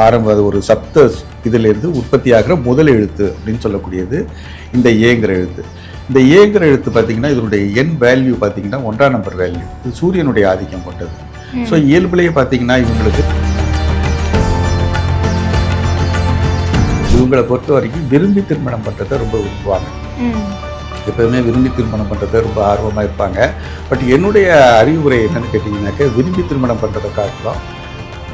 ஆரம்ப அது ஒரு சப்த இதிலிருந்து உற்பத்தியாகிற முதல் எழுத்து அப்படின்னு சொல்லக்கூடியது இந்த ஏங்கிற எழுத்து. இந்த ஏங்கிற எழுத்து பார்த்தீங்கன்னா இதனுடைய எண் வேல்யூ பார்த்தீங்கன்னா ஒன்றாம் நம்பர் வேல்யூ இது சூரியனுடைய ஆதிக்கம் கொண்டது. ஸோ இயல்புலேயே பார்த்தீங்கன்னா இவங்களுக்கு இவங்களை பொறுத்த வரைக்கும் விரும்பி திருமணம் பண்ணுறதை ரொம்ப விரும்புவாங்க. எப்பவுமே விரும்பி திருமணம் பண்ணுறதை ரொம்ப ஆர்வமாக இருப்பாங்க. பட் என்னுடைய அறிவுரை என்னன்னு கேட்டிங்கனாக்க விரும்பி திருமணம் பண்ணுறதை காட்டிலும்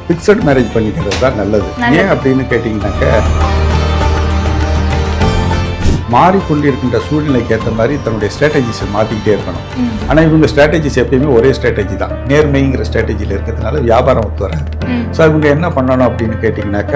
ஃபிக்ஸட் மேரேஜ் பண்ணிக்கிறது தான் நல்லது. ஏன் அப்படின்னு கேட்டிங்கனாக்க மாறிக்கொண்டிருக்கின்ற சூழ்நிலைக்கு ஏற்ற மாதிரி தன்னுடைய ஸ்ட்ராட்டஜிஸை மாற்றிக்கிட்டே இருக்கணும். ஆனால் இவங்க ஸ்ட்ராட்டஜிஸ் எப்பயுமே ஒரே ஸ்ட்ராட்டஜி தான் நேர்மைங்கிற ஸ்ட்ராட்டஜியில் இருக்கிறதுனால வியாபாரம் ஒத்து வராது. ஸோ இவங்க என்ன பண்ணணும் அப்படின்னு கேட்டிங்கனாக்க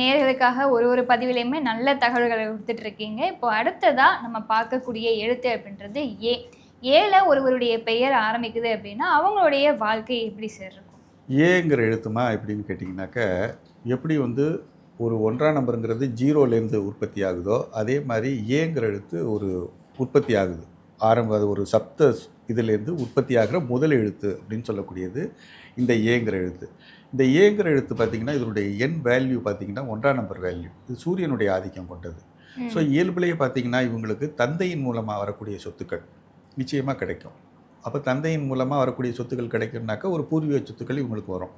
நேர்களுக்காக ஒரு ஒரு பதிவிலையுமே நல்ல தகவல்களை கொடுத்துட்டு இருக்கீங்க. இப்போ அடுத்ததாக நம்ம பார்க்கக்கூடிய எழுத்து அப்படின்றது ஏ. ஏல ஒருவருடைய பெயர் ஆரம்பிக்குது அப்படின்னா அவங்களுடைய வாழ்க்கை எப்படி சார் இருக்கும்? ஏங்கிற எழுத்துமா எப்படின்னு கேட்டிங்கனாக்க எப்படி வந்து ஒரு ஒன்றாம் நம்பருங்கிறது ஜீரோலேருந்து உற்பத்தி ஆகுதோ அதே மாதிரி ஏங்கிற எழுத்து ஒரு உற்பத்தி ஆகுது. ஆரம்ப அது ஒரு சப்த இதுலேருந்து உற்பத்தி ஆகிற முதல் எழுத்து அப்படின்னு சொல்லக்கூடியது இந்த ஏங்கிற எழுத்து. இந்த ஏங்கிற எழுத்து பார்த்திங்கன்னா இதனுடைய எண் வேல்யூ பார்த்திங்கன்னா ஒன்றாம் நம்பர் வேல்யூ இது சூரியனுடைய ஆதிக்கம் கொண்டது. ஸோ இயல்புலேயே பார்த்தீங்கன்னா இவங்களுக்கு தந்தையின் மூலமாக வரக்கூடிய சொத்துக்கள் நிச்சயமாக கிடைக்கும். அப்போ தந்தையின் மூலமாக வரக்கூடிய சொத்துக்கள் கிடைக்கும்னாக்கா ஒரு பூர்வீக சொத்துக்கள் இவங்களுக்கு வரும்.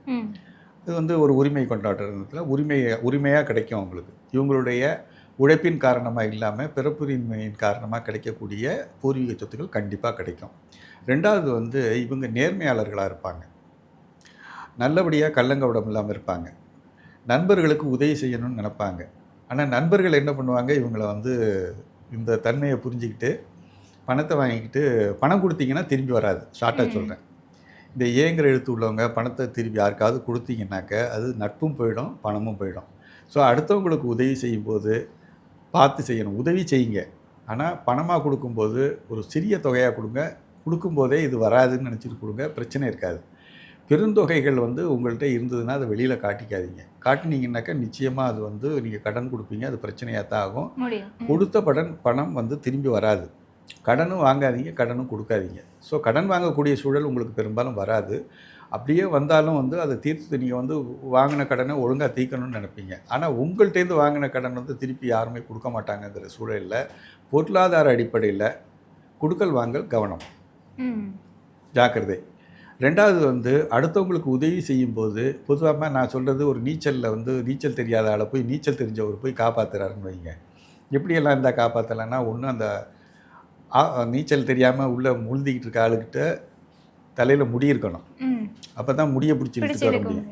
இது வந்து ஒரு உரிமை கொண்டாடுறதுல உரிமை உரிமையாக கிடைக்கும் அவங்களுக்கு. இவங்களுடைய உழைப்பின் காரணமாக இல்லாமல் பிறப்புரிமையின் காரணமாக கிடைக்கக்கூடிய பூர்வீக சொத்துக்கள் கண்டிப்பாக கிடைக்கும். ரெண்டாவது வந்து இவங்க நேர்மையாளர்களாக இருப்பாங்க. நல்லபடியாக கள்ளங்கவடம் இல்லாமல் இருப்பாங்க. நண்பர்களுக்கு உதவி செய்யணும்னு நினைப்பாங்க. ஆனால் நண்பர்கள் என்ன பண்ணுவாங்க? இவங்களை வந்து இந்த தன்மையை புரிஞ்சுக்கிட்டு பணத்தை வாங்கிக்கிட்டு பணம் கொடுத்தீங்கன்னா திரும்பி வராது. ஷார்ட்டாக. சொல்கிறேன் இந்த ஏங்கிற எழுத்து உள்ளவங்க பணத்தை திரும்பி யாருக்காவது கொடுத்தீங்கன்னாக்க அது நட்பும் போயிடும் பணமும் போயிடும். ஸோ அடுத்தவங்களுக்கு உதவி செய்யும்போது பார்த்து செய்யணும். உதவி செய்யுங்க. ஆனால் பணமாக கொடுக்கும்போது ஒரு சிறிய தொகையாக கொடுங்க. கொடுக்கும்போதே இது வராதுன்னு நினச்சிட்டு கொடுங்க. பிரச்சனை இருக்காது. பெருந்தொகைகள் வந்து உங்கள்கிட்ட இருந்ததுன்னா அதை வெளியில் காட்டிக்காதீங்க. காட்டினீங்கன்னாக்கா நிச்சயமாக அது வந்து நீங்கள் கடன் கொடுப்பீங்க அது பிரச்சனையாக தான் ஆகும். கொடுத்த படன் பணம் வந்து திரும்பி வராது. கடனும் வாங்காதீங்க கடனும் கொடுக்காதீங்க. ஸோ கடன் வாங்கக்கூடிய சூழல் உங்களுக்கு பெரும்பாலும் வராது. அப்படியே வந்தாலும் வந்து அதை தீர்த்து நீங்கள் வந்து வாங்கின கடனை ஒழுங்காக தீர்க்கணும்னு நினைப்பீங்க. ஆனால் உங்கள்கிட்டேருந்து வாங்கின கடன் வந்து திருப்பி யாருமே கொடுக்க மாட்டாங்கங்கிற சூழலில் பொருளாதார அடிப்படையில் கொடுக்கல் வாங்கல் கவனம். ஜாக்கிரதை. ரெண்டாவது வந்து அடுத்தவங்களுக்கு உதவி செய்யும்போது பொதுவாக நான் சொல்கிறது ஒரு நீச்சலில் வந்து நீச்சல் தெரியாத ஆளை போய் நீச்சல் தெரிஞ்சவர் போய் காப்பாற்றுறாருன்னு வைங்க. எப்படியெல்லாம் இருந்தால் காப்பாற்றலைன்னா ஒன்று அந்த நீச்சல் தெரியாமல் உள்ளே முழுந்திக்கிட்டு இருக்க ஆளுக்கிட்ட தலையில் முடி இருக்கணும். அப்போ தான் முடியை பிடிச்சி இழுத்துட்டு வர முடியும்.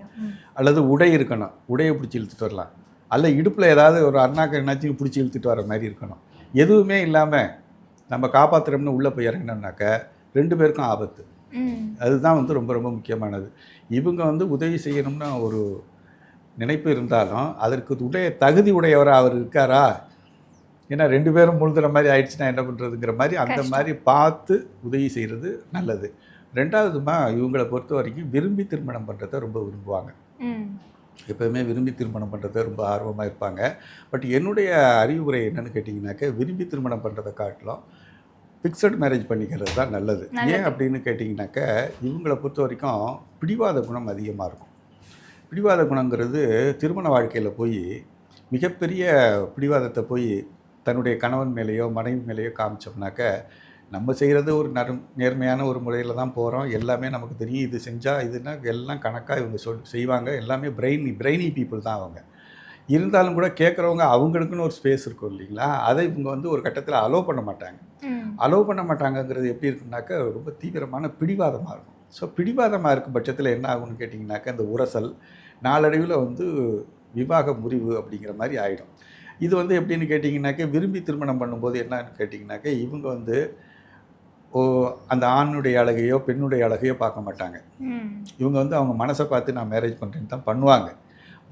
அல்லது உடை இருக்கணும். உடையை பிடிச்சி இழுத்துட்டு வரலாம். அல்ல இடுப்பில் ஏதாவது ஒரு அண்ணாக்க என்னாச்சும் பிடிச்சி இழுத்துட்டு வர மாதிரி இருக்கணும். எதுவுமே இல்லாமல் நம்ம காப்பாற்றுறோம்னு உள்ளே போய் இறங்கினோம்னாக்க ரெண்டு பேருக்கும் ஆபத்து. அதுதான் வந்து ரொம்ப ரொம்ப முக்கியமானது. இவங்க வந்து உதவி செய்யணும்னு ஒரு நினைப்பு இருந்தாலும் அதற்கு உடைய தகுதி உடையவராக அவர் இருக்காரா? ஏன்னா ரெண்டு பேரும் முழுதுற மாதிரி ஆயிடுச்சுன்னா என்ன பண்ணுறதுங்கிற மாதிரி அந்த. மாதிரி பார்த்து உதவி செய்கிறது நல்லது. ரெண்டாவதுமா இவங்களை பொறுத்த வரைக்கும் விரும்பி திருமணம் பண்ணுறதை ரொம்ப விரும்புவாங்க. ம். எப்போவுமே விரும்பி திருமணம் பண்ணுறதை ரொம்ப ஆர்வமாக இருப்பாங்க. பட் என்னுடைய அறிவுரை என்னன்னு கேட்டிங்கனாக்க விரும்பி திருமணம் பண்ணுறதை காட்டிலும் ஃபிக்ஸட் மேரேஜ் பண்ணிக்கிறது தான் நல்லது. ஏன் அப்படின்னு கேட்டிங்கனாக்க இவங்களை பொறுத்த வரைக்கும் பிடிவாத குணம் அதிகமாக இருக்கும். பிடிவாத குணங்கிறது திருமண வாழ்க்கையில் போய் மிகப்பெரிய பிடிவாதத்தை போய் தன்னுடைய கணவன் மேலேயோ மனைவி மேலேயோ காமிச்சோம்னாக்க நம்ம செய்கிறது ஒரு நறு நேர்மையான ஒரு முறையில் தான் போகிறோம் எல்லாமே நமக்கு தெரியும். இது செஞ்சால் இதுனா எல்லாம் கணக்காக இவங்க சொல் செய்வாங்க. எல்லாமே பிரெயினி பிரெயினி பீப்புள் தான் அவங்க. இருந்தாலும் கூட கேட்குறவங்க அவங்களுக்குன்னு ஒரு ஸ்பேஸ் இருக்கும் இல்லைங்களா? அதை இவங்க வந்து ஒரு கட்டத்தில் அலோவ் பண்ண மாட்டாங்க. அலோவ் பண்ண மாட்டாங்கங்கிறது எப்படி இருக்குனாக்கா ரொம்ப தீவிரமான பிடிவாதமாக இருக்கும். ஸோ பிடிவாதமாக இருக்கும் பட்சத்தில் என்ன ஆகும்னு கேட்டிங்கனாக்கா இந்த உரசல் நாளடைவில் வந்து விவாக முறிவு அப்படிங்கிற மாதிரி ஆகிடும் இது வந்து எப்படின்னு கேட்டிங்கனாக்கா விரும்பி திருமணம் பண்ணும்போது என்னன்னு கேட்டிங்கனாக்கா இவங்க வந்து ஓ அந்த ஆணுடைய அழகையோ பெண்ணுடைய அழகையோ பார்க்க மாட்டாங்க. இவங்க வந்து அவங்க மனசை பார்த்து நான் மேரேஜ் பண்ணுறேன்னு தான் பண்ணுவாங்க.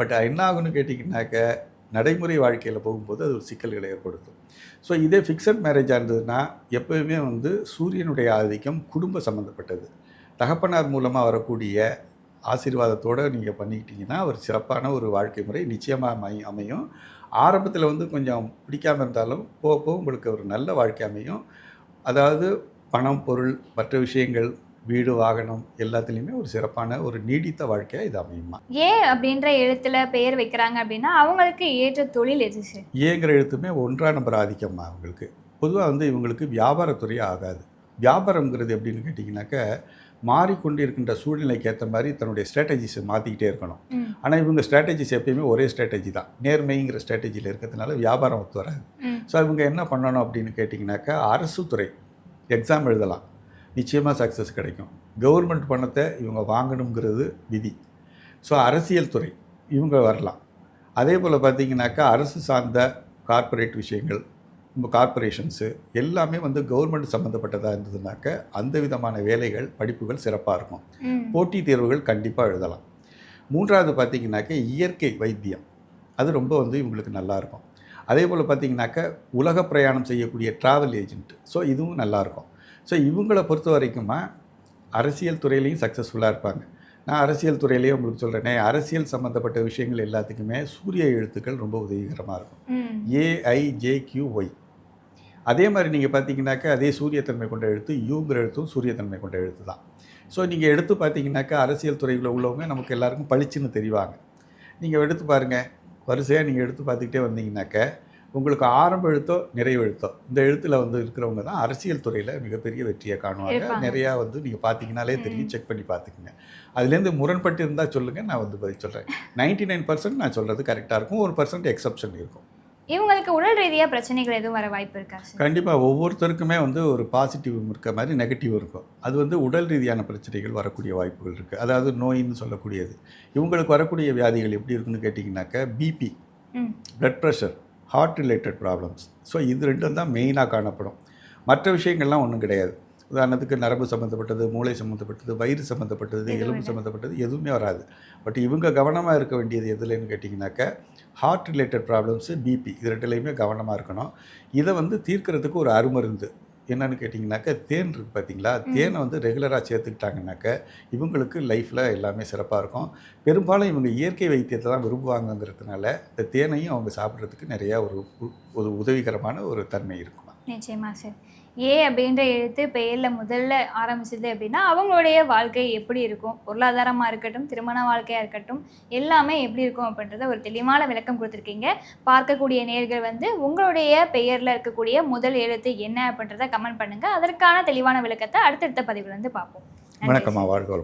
பட் என்ன ஆகும்னு கேட்டிங்கனாக்க நடைமுறை வாழ்க்கையில் போகும்போது அது ஒரு சிக்கல்களை ஏற்படுத்தும். ஸோ இதே ஃபிக்ஸட் மேரேஜாக இருந்ததுன்னா எப்போயுமே வந்து சூரியனுடைய ஆதிக்கம் குடும்ப சம்மந்தப்பட்டது தகப்பனார் மூலமாக வரக்கூடிய ஆசீர்வாதத்தோடு நீங்கள் பண்ணிக்கிட்டீங்கன்னா ஒரு சிறப்பான ஒரு வாழ்க்கை முறை நிச்சயமாக அமை அமையும். ஆரம்பத்தில் வந்து கொஞ்சம் பிடிக்காம இருந்தாலும் போக போக உங்களுக்கு ஒரு நல்ல வாழ்க்கை அமையும். அதாவது பணம் பொருள் மற்ற விஷயங்கள் வீடு வாகனம் எல்லாத்துலேயுமே ஒரு சிறப்பான ஒரு நீடித்த வாழ்க்கையாக இது அமையுமா? ஏ அப்படின்ற எழுத்துல பெயர் வைக்கிறாங்க அப்படின்னா அவங்களுக்கு ஏற்ற தொழில் எது சார்? ஏங்கிற எழுத்துமே ஒன்றாம் நம்பர் ஆதிக்கம்மா அவங்களுக்கு. பொதுவாக வந்து இவங்களுக்கு வியாபாரத்துறை ஆகாது. வியாபாரம்ங்கிறது எப்படின்னு கேட்டிங்கனாக்க மாறிக்கொண்டு இருக்கின்ற சூழ்நிலைக்கு ஏற்ற மாதிரி தன்னுடைய ஸ்ட்ராட்டஜிஸை மாற்றிக்கிட்டே இருக்கணும். ஆனால் இவங்க ஸ்ட்ராட்டஜிஸ் எப்பயுமே ஒரே ஸ்ட்ராட்டஜி தான். நேர்மைங்கிற ஸ்ட்ராட்டஜியில் இருக்கிறதுனால வியாபாரம் ஒத்து வராது. ஸோ இவங்க என்ன பண்ணணும் அப்படின்னு கேட்டிங்கனாக்கா அரசு துறை எக்ஸாம் எழுதலாம். நிச்சயமாக சக்ஸஸ் கிடைக்கும். கவர்மெண்ட் பணத்தை இவங்க வாங்கணுங்கிறது விதி. ஸோ அரசியல் துறை இவங்க வரலாம். அதே போல் பார்த்தீங்கன்னாக்கா அரசு சார்ந்த கார்ப்பரேட் விஷயங்கள் நம்ம கார்ப்பரேஷன்ஸு எல்லாமே வந்து கவர்மெண்ட் சம்மந்தப்பட்டதாக இருந்ததுனாக்க அந்த விதமான வேலைகள் படிப்புகள் சிறப்பாக இருக்கும். போட்டித் தேர்வுகள் கண்டிப்பாக எழுதலாம். மூன்றாவது பார்த்தீங்கன்னாக்க இயற்கை வைத்தியம். அது ரொம்ப வந்து இவங்களுக்கு நல்லா இருக்கும். அதே போல் பார்த்தீங்கன்னாக்க உலக பிரயாணம் செய்யக்கூடிய ட்ராவல் ஏஜென்ட் ஸோ இதுவும் நல்லாயிருக்கும் ஸோ இவங்களை பொறுத்த வரைக்குமா அரசியல் துறையிலையும் சக்ஸஸ்ஃபுல்லாக இருப்பாங்க. நான் அரசியல் துறையிலேயே உங்களுக்கு சொல்கிறேனே அரசியல் சம்மந்தப்பட்ட விஷயங்கள் எல்லாத்துக்குமே சூரிய எழுத்துக்கள் ரொம்ப உதவிகரமாக இருக்கும். ஏஐஜேக்யூஒய் அதே மாதிரி நீங்கள் பார்த்தீங்கன்னாக்கா அதே சூரியத்தன்மை கொண்ட எழுத்து யூங்கிற எழுத்தும் சூரியத்தன்மை கொண்ட எழுத்து தான். ஸோ நீங்கள் எடுத்து பார்த்தீங்கன்னாக்கா அரசியல் துறையில் உள்ளவங்க நமக்கு எல்லாருக்கும் பளிச்சுன்னு தெரிவாங்க. நீங்கள் எடுத்து பாருங்கள் வரிசையாக நீங்கள் எடுத்து பார்த்துக்கிட்டே வந்தீங்கன்னாக்க உங்களுக்கு ஆரம்ப எழுத்தோ நிறைவு எழுத்தோ. இந்த எழுத்தில் வந்து இருக்கிறவங்க தான் அரசியல் துறையில் மிகப்பெரிய வெற்றியை காணுவாங்க. நிறையா வந்து நீங்கள் பார்த்தீங்கனாலே தெரியும். செக் பண்ணி பார்த்துக்குங்க அதுலேருந்து முரண்பட்டு இருந்தால் சொல்லுங்கள் நான் வந்து பதில் சொல்கிறேன் நைன்டி நைன் பர்சன்ட் நான் சொல்கிறது கரெக்டாக இருக்கும். ஒரு பர்சன்ட் எக்ஸப்ஷன் இருக்கும். இவங்களுக்கு உடல் ரீதியா பிரச்சனைகள் எதுவும் வர வாய்ப்பு இருக்கா கண்டிப்பாக ஒவ்வொருத்தருக்குமே வந்து ஒரு பாசிட்டிவ் இருக்க மாதிரி நெகட்டிவ் இருக்கும். அது வந்து உடல் ரீதியான பிரச்சனைகள் வரக்கூடிய வாய்ப்புகள் இருக்குது அதாவது நோயின்னு சொல்லக்கூடியது. இவங்களுக்கு வரக்கூடிய வியாதிகள் எப்படி இருக்குன்னு கேட்டிங்கனாக்கா பிபி ம். Blood pressure heart related problems so இது ரெண்டும் தான் மெயினாக காணப்படும். மற்ற விஷயங்கள்லாம் ஒன்றும் கிடையாது. உதாரணத்துக்கு நரம்பு சம்மந்தப்பட்டது மூளை சம்மந்தப்பட்டது வயிறு சம்மந்தப்பட்டது எலும்பு. சம்மந்தப்பட்டது எதுவுமே வராது. பட் இவங்க கவனமாக இருக்க வேண்டியது எதுலன்னு கேட்டிங்கனாக்கா ஹார்ட் ரிலேட்டட் ப்ராப்ளம்ஸு பிபி இது ரெண்டுலேயுமே கவனமாக இருக்கணும். இதை வந்து தீர்க்கறதுக்கு ஒரு அருமருந்து. என்னன்னு கேட்டிங்கனாக்கா தேன் இருக்குது பார்த்தீங்களா தேனை வந்து ரெகுலராக சேர்த்துக்கிட்டாங்கனாக்க இவங்களுக்கு லைஃப்பில் எல்லாமே சிறப்பாக இருக்கும். பெரும்பாலும் இவங்க இயற்கை வைத்தியத்தை தான் விரும்புவாங்கங்கிறதுனால இந்த தேனையும் அவங்க சாப்பிட்றதுக்கு நிறையா ஒரு ஒரு உதவிகரமான ஒரு தன்மை இருக்கும். நிச்சயமா சார் ஏ அப்படின்ற எழுத்து பெயரில் முதல்ல ஆரம்பிச்சது அப்படின்னா அவங்களுடைய வாழ்க்கை எப்படி இருக்கும்? பொருளாதாரமாக இருக்கட்டும் திருமண வாழ்க்கையாக இருக்கட்டும் எல்லாமே எப்படி இருக்கும் அப்படின்றத ஒரு தெளிவான விளக்கம் கொடுத்துருக்கீங்க. பார்க்கக்கூடிய நேர்கள் வந்து உங்களுடைய பெயரில் இருக்கக்கூடிய முதல் எழுத்து என்ன அப்படின்றத கமெண்ட் பண்ணுங்கள் அதற்கான தெளிவான விளக்கத்தை அடுத்தடுத்த பதிவுலேருந்து வந்து பார்ப்போம். நன்றி. வணக்கம்மா வாழ்க்கை